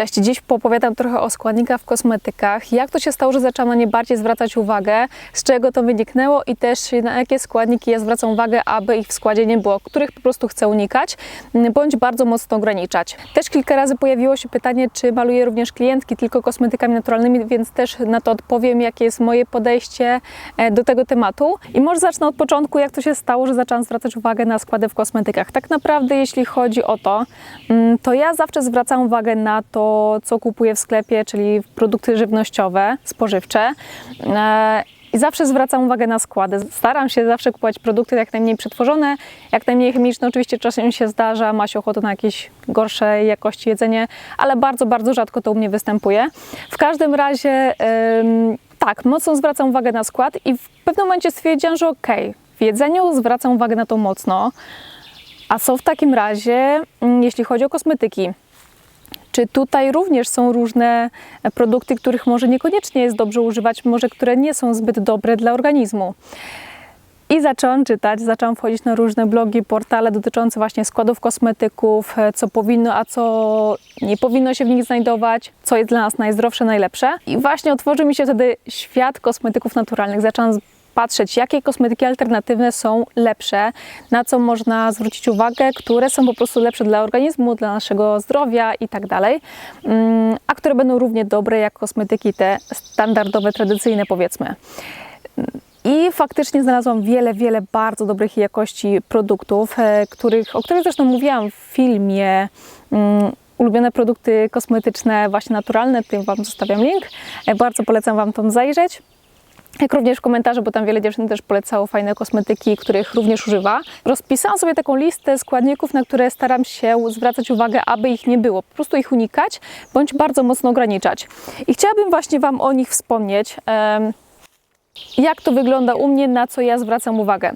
Cześć, dziś poopowiadam trochę o składnikach w kosmetykach, jak to się stało, że zaczęłam na nie bardziej zwracać uwagę, z czego to wyniknęło i też na jakie składniki ja zwracam uwagę, aby ich w składzie nie było, których po prostu chcę unikać, bądź bardzo mocno ograniczać. Też kilka razy pojawiło się pytanie, czy maluję również klientki tylko kosmetykami naturalnymi, więc też na to odpowiem, jakie jest moje podejście e, do tego tematu. I może zacznę od początku, jak to się stało, że zaczęłam zwracać uwagę na składy w kosmetykach. Tak naprawdę, jeśli chodzi o to, to ja zawsze zwracam uwagę na to, co kupuję w sklepie, czyli produkty żywnościowe, spożywcze. E, I zawsze zwracam uwagę na składy. Staram się zawsze kupować produkty jak najmniej przetworzone, jak najmniej chemiczne. Oczywiście czasem się zdarza, ma się ochotę na jakieś gorszej jakości jedzenie, ale bardzo, bardzo rzadko to u mnie występuje. W każdym razie, tak, mocno zwracam uwagę na skład i w pewnym momencie stwierdziłam, że okej, okay, w jedzeniu zwracam uwagę na to mocno. A co w takim razie, mm, jeśli chodzi o kosmetyki? Czy tutaj również są różne produkty, których może niekoniecznie jest dobrze używać, może które nie są zbyt dobre dla organizmu? I zaczęłam czytać, zaczęłam wchodzić na różne blogi, portale dotyczące właśnie składów kosmetyków, co powinno, a co nie powinno się w nich znajdować, co jest dla nas najzdrowsze, najlepsze. I właśnie otworzył mi się wtedy świat kosmetyków naturalnych. Zaczęłam patrzeć, jakie kosmetyki alternatywne są lepsze, na co można zwrócić uwagę, które są po prostu lepsze dla organizmu, dla naszego zdrowia i tak dalej, mm, a które będą równie dobre jak kosmetyki te standardowe, tradycyjne powiedzmy. I faktycznie znalazłam wiele, wiele bardzo dobrych jakości produktów, e, których, o których zresztą mówiłam w filmie mm, ulubione produkty kosmetyczne, właśnie naturalne, tutaj Wam zostawiam link. E, bardzo polecam Wam tam zajrzeć jak również w komentarzu, bo tam wiele dziewczyn też polecało fajne kosmetyki, których również używa. Rozpisałam sobie taką listę składników, na które staram się zwracać uwagę, aby ich nie było. Po prostu ich unikać, bądź bardzo mocno ograniczać. I chciałabym właśnie Wam o nich wspomnieć. Jak to wygląda u mnie, na co ja zwracam uwagę.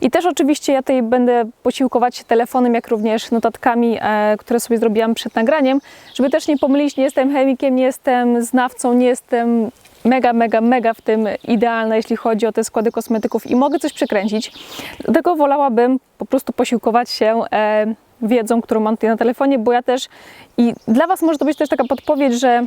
I też oczywiście ja tutaj będę posiłkować się telefonem, jak również notatkami, e, które sobie zrobiłam przed nagraniem, żeby też nie pomylić, nie jestem chemikiem, nie jestem znawcą, nie jestem mega, mega, mega w tym idealna, jeśli chodzi o te składy kosmetyków i mogę coś przekręcić. Dlatego wolałabym po prostu posiłkować się e, wiedzą, którą mam tutaj na telefonie, bo ja też i dla Was może to być też taka podpowiedź, że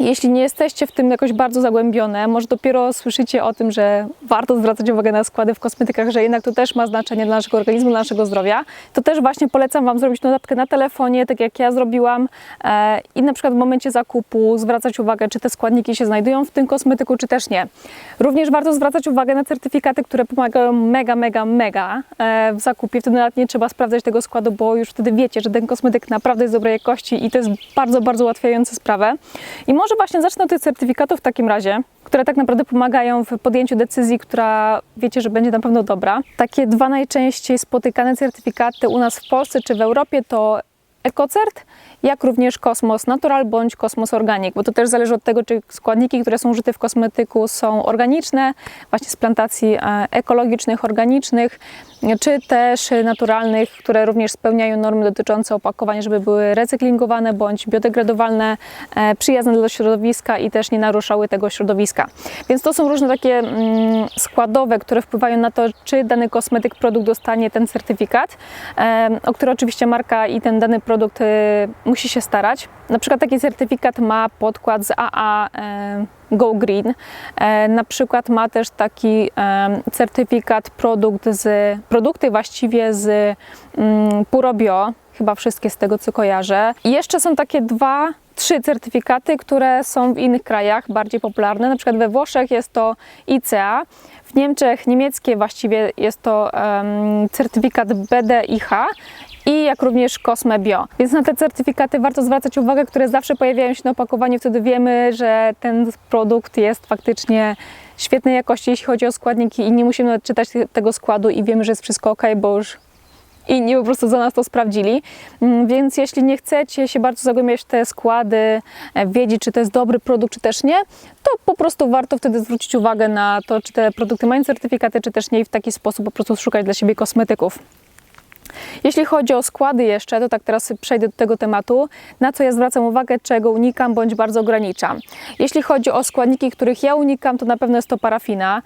jeśli nie jesteście w tym jakoś bardzo zagłębione, może dopiero słyszycie o tym, że warto zwracać uwagę na składy w kosmetykach, że jednak to też ma znaczenie dla naszego organizmu, dla naszego zdrowia, to też właśnie polecam Wam zrobić notatkę na telefonie, tak jak ja zrobiłam e, i na przykład w momencie zakupu zwracać uwagę, czy te składniki się znajdują w tym kosmetyku, czy też nie. Również warto zwracać uwagę na certyfikaty, które pomagają mega, mega, mega e, w zakupie. Wtedy nawet nie trzeba sprawdzać tego składu, bo już wtedy wiecie, że ten kosmetyk naprawdę jest dobrej jakości i to jest bardzo, bardzo ułatwiające sprawę. I może właśnie zacznę od tych certyfikatów w takim razie, które tak naprawdę pomagają w podjęciu decyzji, która wiecie, że będzie na pewno dobra. Takie dwa najczęściej spotykane certyfikaty u nas w Polsce czy w Europie to EcoCert jak również kosmos natural bądź kosmos organic, bo to też zależy od tego, czy składniki, które są użyte w kosmetyku są organiczne, właśnie z plantacji e, ekologicznych, organicznych, czy też naturalnych, które również spełniają normy dotyczące opakowań, żeby były recyklingowane bądź biodegradowalne, e, przyjazne dla środowiska i też nie naruszały tego środowiska. Więc to są różne takie mm, składowe, które wpływają na to, czy dany kosmetyk, produkt dostanie ten certyfikat, e, o który oczywiście marka i ten dany produkt musi się starać. Na przykład taki certyfikat ma podkład z AA e, Go Green. E, na przykład ma też taki certyfikat produkt z, produkty właściwie z mm, Puro Bio, chyba wszystkie z tego co kojarzę. I jeszcze są takie dwa trzy certyfikaty, które są w innych krajach bardziej popularne. Na przykład we Włoszech jest to ICA, w Niemczech niemieckie właściwie jest to um, certyfikat BDIH jak również Cosme Bio. Więc na te certyfikaty warto zwracać uwagę, które zawsze pojawiają się na opakowaniu, wtedy wiemy, że ten produkt jest faktycznie świetnej jakości, jeśli chodzi o składniki i nie musimy czytać tego składu i wiemy, że jest wszystko ok, bo już inni po prostu za nas to sprawdzili. Mm, więc jeśli nie chcecie się bardzo zagłębiać w te składy, e, wiedzieć, czy to jest dobry produkt, czy też nie, to po prostu warto wtedy zwrócić uwagę na to, czy te produkty mają certyfikaty, czy też nie i w taki sposób po prostu szukać dla siebie kosmetyków. Jeśli chodzi o składy jeszcze, to tak teraz przejdę do tego tematu, na co ja zwracam uwagę, czego unikam bądź bardzo ograniczam. Jeśli chodzi o składniki, których ja unikam, to na pewno jest to parafina.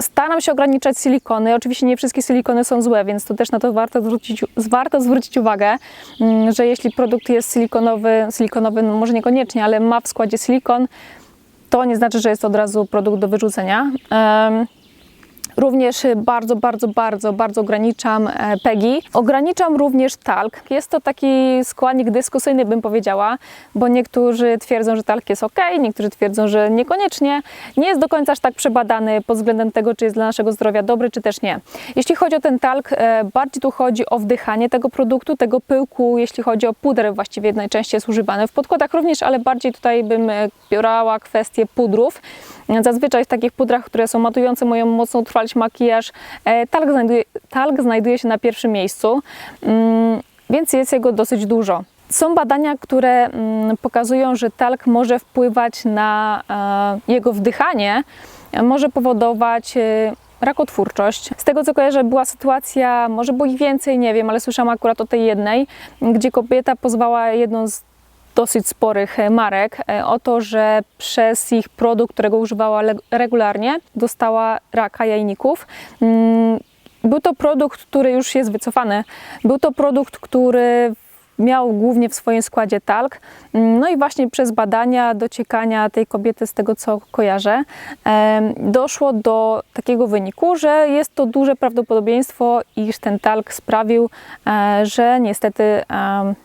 Staram się ograniczać silikony. Oczywiście nie wszystkie silikony są złe, więc to też na to warto zwrócić, warto zwrócić uwagę, mm, że jeśli produkt jest silikonowy, silikonowy no może niekoniecznie, ale ma w składzie silikon, to nie znaczy, że jest od razu produkt do wyrzucenia. Em, Również bardzo, bardzo, bardzo, bardzo ograniczam e, PEGI. Ograniczam również talk. Jest to taki składnik dyskusyjny, bym powiedziała, bo niektórzy twierdzą, że talk jest ok, niektórzy twierdzą, że niekoniecznie. Nie jest do końca aż tak przebadany pod względem tego, czy jest dla naszego zdrowia dobry, czy też nie. Jeśli chodzi o ten talk, e, bardziej tu chodzi o wdychanie tego produktu, tego pyłku, jeśli chodzi o puder, właściwie najczęściej jest używany w podkładach również, ale bardziej tutaj bym e, biorała kwestię pudrów. Zazwyczaj w takich pudrach, które są matujące, mają mocno utrwalić makijaż, e, talk znajduje, talk znajduje się na pierwszym miejscu, mm, więc jest jego dosyć dużo. Są badania, które mm, pokazują, że talk może wpływać na e, jego wdychanie, e, może powodować rakotwórczość. Z tego co kojarzę, była sytuacja, może było ich więcej, nie wiem, ale słyszałam akurat o tej jednej, gdzie kobieta pozwała jedną z dosyć sporych e, marek e, o to, że przez ich produkt, którego używała regularnie, dostała raka jajników. Mm, Był to produkt, który już jest wycofany. Był to produkt, który miał głównie w swoim składzie talk. Mm, No i właśnie przez badania dociekania tej kobiety, z tego co kojarzę, doszło do takiego wyniku, że jest to duże prawdopodobieństwo, iż ten talk sprawił, e, że niestety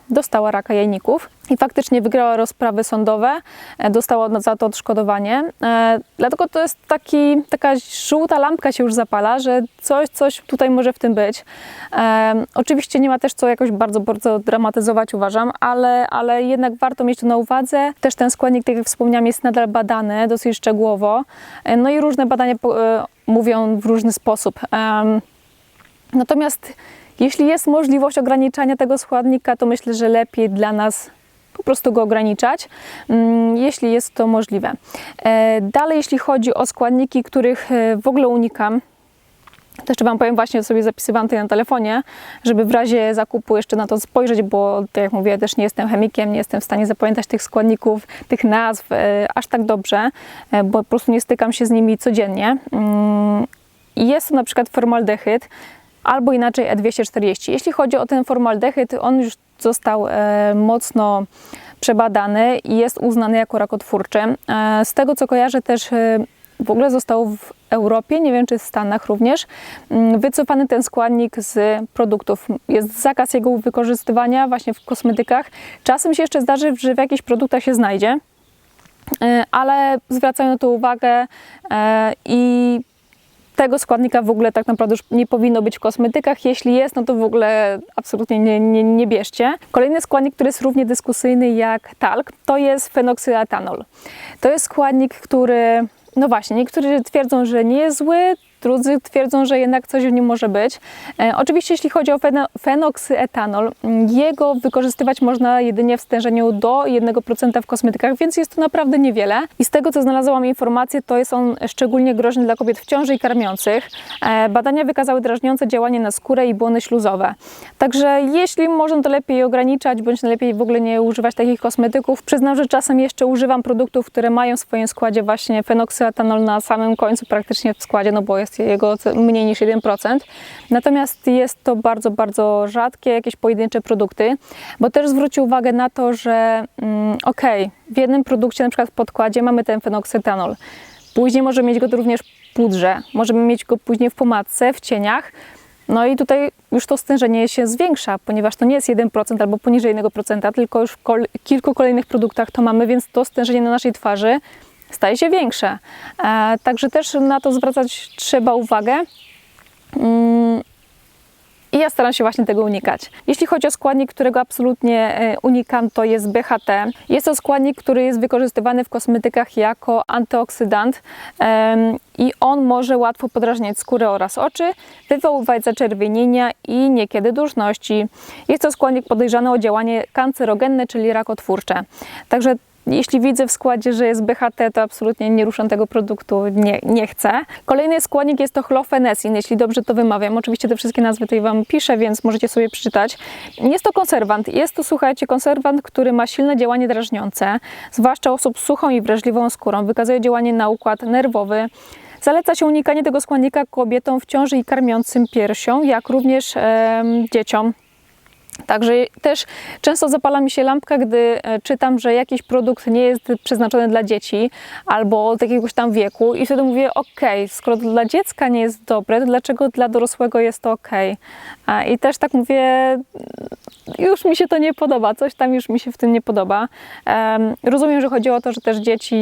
dostała raka jajników. I faktycznie wygrała rozprawy sądowe, e, dostała od- za to odszkodowanie. E, Dlatego to jest taki, taka żółta lampka się już zapala, że coś, coś tutaj może w tym być. Oczywiście nie ma też co jakoś bardzo, bardzo dramatyzować, uważam, ale, ale jednak warto mieć to na uwadze. Też ten składnik, tak jak wspomniałam, jest nadal badany dosyć szczegółowo. E, No i różne badania e, mówią w różny sposób. Natomiast jeśli jest możliwość ograniczania tego składnika, to myślę, że lepiej dla nas po prostu go ograniczać, mm, jeśli jest to możliwe. E, Dalej, jeśli chodzi o składniki, których w ogóle unikam, to jeszcze Wam powiem, właśnie sobie zapisywałam tutaj na telefonie, żeby w razie zakupu jeszcze na to spojrzeć, bo tak jak mówię, też nie jestem chemikiem, nie jestem w stanie zapamiętać tych składników, tych nazw e, aż tak dobrze, e, bo po prostu nie stykam się z nimi codziennie. I jest to na przykład formaldehyd, albo inaczej E240. Jeśli chodzi o ten formaldehyd, on już został e, mocno przebadany i jest uznany jako rakotwórczy. Z tego co kojarzę też w ogóle został w Europie, nie wiem czy w Stanach również, mm, wycofany ten składnik z produktów. Jest zakaz jego wykorzystywania właśnie w kosmetykach. Czasem się jeszcze zdarzy, że w jakichś produktach się znajdzie, e, ale zwracają na to uwagę e, i tego składnika w ogóle tak naprawdę już nie powinno być w kosmetykach. Jeśli jest, no to w ogóle absolutnie nie, nie, nie bierzcie. Kolejny składnik, który jest równie dyskusyjny jak talk, to jest fenoksylatanol. To jest składnik, który, no właśnie, niektórzy twierdzą, że nie jest zły, drudzy twierdzą, że jednak coś w nim może być. E, oczywiście jeśli chodzi o feno, fenoksyetanol, mm, jego wykorzystywać można jedynie w stężeniu do 1% w kosmetykach, więc jest to naprawdę niewiele. I z tego co znalazłam informację, to jest on szczególnie groźny dla kobiet w ciąży i karmiących. E, badania wykazały drażniące działanie na skórę i błony śluzowe. Także jeśli można to lepiej ograniczać, bądź lepiej w ogóle nie używać takich kosmetyków. Przyznam, że czasem jeszcze używam produktów, które mają w swoim składzie właśnie fenoksylatanol na samym końcu praktycznie w składzie, no bo jest jego mniej niż 1%. Natomiast jest to bardzo, bardzo rzadkie, jakieś pojedyncze produkty, bo też zwróci uwagę na to, że mm, okej, w jednym produkcie, na przykład w podkładzie mamy ten fenoksylatanol. Później możemy mieć go również w pudrze, możemy mieć go później w pomadce, w cieniach. No i tutaj już to stężenie się zwiększa, ponieważ to nie jest 1% albo poniżej 1%, tylko już w kilku kolejnych produktach to mamy, więc to stężenie na naszej twarzy staje się większe. E, także też na to zwracać trzeba uwagę. Mm, I ja staram się właśnie tego unikać. Jeśli chodzi o składnik, którego absolutnie e, unikam, to jest BHT. Jest to składnik, który jest wykorzystywany w kosmetykach jako antyoksydant i on może łatwo podrażniać skórę oraz oczy, wywoływać zaczerwienienia i niekiedy duszności. Jest to składnik podejrzany o działanie kancerogenne, czyli rakotwórcze. Także jeśli widzę w składzie, że jest BHT, to absolutnie nie ruszam tego produktu, nie, nie chcę. Kolejny składnik jest to chlofenesin, jeśli dobrze to wymawiam. Oczywiście te wszystkie nazwy tutaj Wam piszę, więc możecie sobie przeczytać. Jest to konserwant. Jest to, słuchajcie, konserwant, który ma silne działanie drażniące, zwłaszcza osób z suchą i wrażliwą skórą. Wykazuje działanie na układ nerwowy, Zaleca się unikanie tego składnika kobietom w ciąży i karmiącym piersią, jak również em, dzieciom. Także też często zapala mi się lampka, gdy e, czytam, że jakiś produkt nie jest przeznaczony dla dzieci albo od jakiegoś tam wieku i wtedy mówię, ok, skoro dla dziecka nie jest dobre, to dlaczego dla dorosłego jest to ok? I też tak mówię, już mi się to nie podoba, coś tam już mi się w tym nie podoba. Em, rozumiem, że chodzi o to, że też dzieci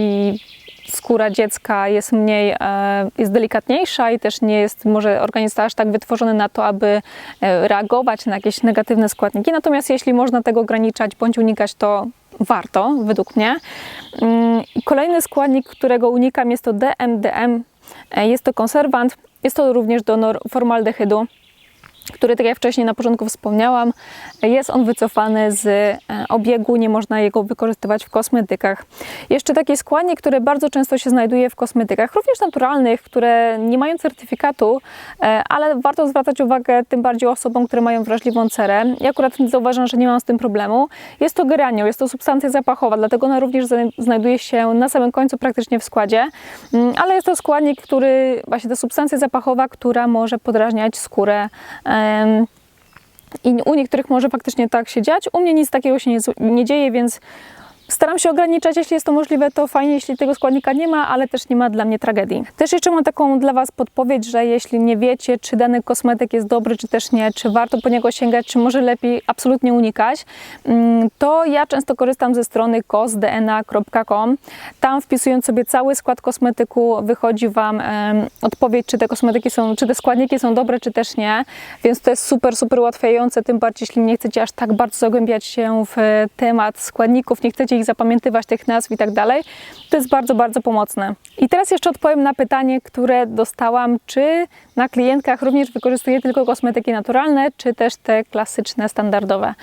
skóra dziecka jest mniej, e, jest delikatniejsza i też nie jest może organizm aż tak wytworzony na to, aby e, reagować na jakieś negatywne składniki. Natomiast jeśli można tego ograniczać bądź unikać, to warto, według mnie. Mm, Kolejny składnik, którego unikam jest to DMDM. E, Jest to konserwant, jest to również donor formaldehydu który, tak jak wcześniej na początku wspomniałam, jest on wycofany z e, obiegu, nie można jego wykorzystywać w kosmetykach. Jeszcze taki składnik, który bardzo często się znajduje w kosmetykach, również naturalnych, które nie mają certyfikatu, e, ale warto zwracać uwagę tym bardziej osobom, które mają wrażliwą cerę. Ja akurat zauważam, że nie mam z tym problemu. Jest to geranio, jest to substancja zapachowa, dlatego ona również zna- znajduje się na samym końcu praktycznie w składzie, Mm, ale jest to składnik, który, właśnie ta substancja zapachowa, która może podrażniać skórę em, i u niektórych może faktycznie tak się dziać. U mnie nic takiego się nie, nie dzieje, więc staram się ograniczać, jeśli jest to możliwe, to fajnie, jeśli tego składnika nie ma, ale też nie ma dla mnie tragedii. Też jeszcze mam taką dla Was podpowiedź, że jeśli nie wiecie, czy dany kosmetyk jest dobry, czy też nie, czy warto po niego sięgać, czy może lepiej absolutnie unikać, mm, to ja często korzystam ze strony kosdna.com. Tam wpisując sobie cały skład kosmetyku, wychodzi Wam odpowiedź, czy te kosmetyki są, czy te składniki są dobre, czy też nie. Więc to jest super, super ułatwiające, tym bardziej, jeśli nie chcecie aż tak bardzo zagłębiać się w e, temat składników, nie chcecie ich zapamiętywać, tych nazw i tak dalej. To jest bardzo, bardzo pomocne. I teraz jeszcze odpowiem na pytanie, które dostałam, czy na klientkach również wykorzystuję tylko kosmetyki naturalne, czy też te klasyczne, standardowe.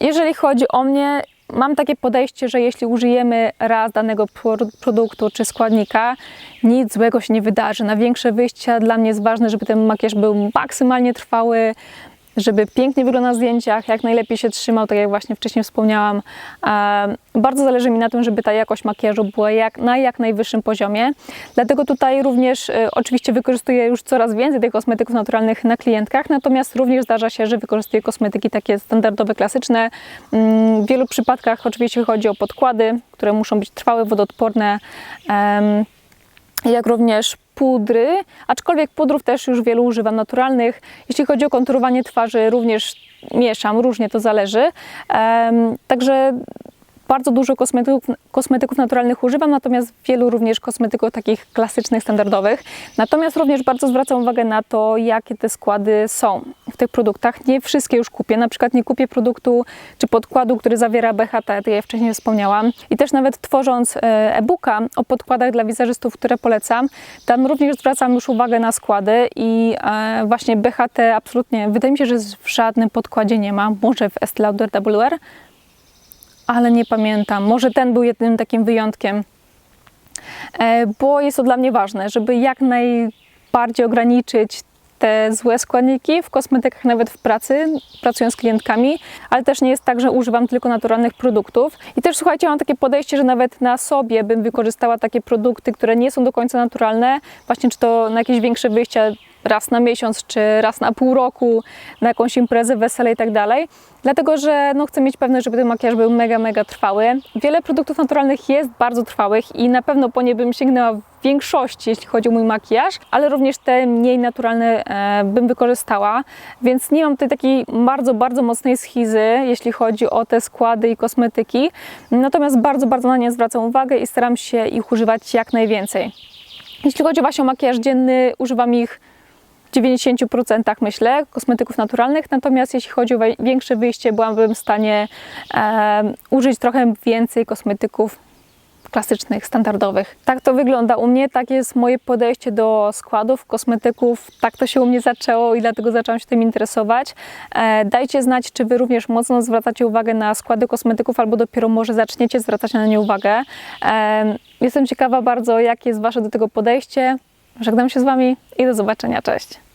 Jeżeli chodzi o mnie, mam takie podejście, że jeśli użyjemy raz danego pro- produktu czy składnika, nic złego się nie wydarzy. Na większe wyjścia dla mnie jest ważne, żeby ten makijaż był maksymalnie trwały, żeby pięknie wyglądał na zdjęciach, jak najlepiej się trzymał, tak jak właśnie wcześniej wspomniałam. Bardzo zależy mi na tym, żeby ta jakość makijażu była jak, na jak najwyższym poziomie. Dlatego tutaj również e, oczywiście wykorzystuję już coraz więcej tych kosmetyków naturalnych na klientkach, natomiast również zdarza się, że wykorzystuję kosmetyki takie standardowe, klasyczne. Mm, W wielu przypadkach oczywiście chodzi o podkłady, które muszą być trwałe, wodoodporne. jak również pudry, aczkolwiek pudrów też już wielu używam naturalnych. Jeśli chodzi o konturowanie twarzy, również mieszam, różnie to zależy. Także bardzo dużo kosmetyków, kosmetyków naturalnych używam, natomiast wielu również kosmetyków takich klasycznych, standardowych. Natomiast również bardzo zwracam uwagę na to, jakie te składy są w tych produktach. Nie wszystkie już kupię. Na przykład nie kupię produktu czy podkładu, który zawiera BHT, tak jak wcześniej wspomniałam. I też nawet tworząc e, e-booka o podkładach dla wizerzystów, które polecam, tam również zwracam już uwagę na składy i e, właśnie BHT absolutnie, wydaje mi się, że w żadnym podkładzie nie ma. Może w Estée Lauder WR, ale nie pamiętam. Może ten był jednym takim wyjątkiem, E, bo jest to dla mnie ważne, żeby jak najbardziej ograniczyć te złe składniki w kosmetykach, nawet w pracy, pracując z klientkami, ale też nie jest tak, że używam tylko naturalnych produktów. I też słuchajcie, mam takie podejście, że nawet na sobie bym wykorzystała takie produkty, które nie są do końca naturalne, właśnie czy to na jakieś większe wyjścia raz na miesiąc, czy raz na pół roku, na jakąś imprezę, wesele i tak dalej. Dlatego, że no, chcę mieć pewność, żeby ten makijaż był mega, mega trwały. Wiele produktów naturalnych jest bardzo trwałych i na pewno po nie bym sięgnęła w większości, jeśli chodzi o mój makijaż, ale również te mniej naturalne e, bym wykorzystała, więc nie mam tutaj takiej bardzo, bardzo mocnej schizy, jeśli chodzi o te składy i kosmetyki. Natomiast bardzo, bardzo na nie zwracam uwagę i staram się ich używać jak najwięcej. Jeśli chodzi właśnie o makijaż dzienny, używam ich 90% myślę, kosmetyków naturalnych, natomiast jeśli chodzi o większe wyjście, byłabym w stanie e, użyć trochę więcej kosmetyków klasycznych, standardowych. Tak to wygląda u mnie, tak jest moje podejście do składów, kosmetyków, tak to się u mnie zaczęło i dlatego zaczęłam się tym interesować. E, dajcie znać, czy Wy również mocno zwracacie uwagę na składy kosmetyków, albo dopiero może zaczniecie zwracać na nie uwagę. E, jestem ciekawa bardzo, jakie jest Wasze do tego podejście. Żegnam się z Wami i do zobaczenia, cześć!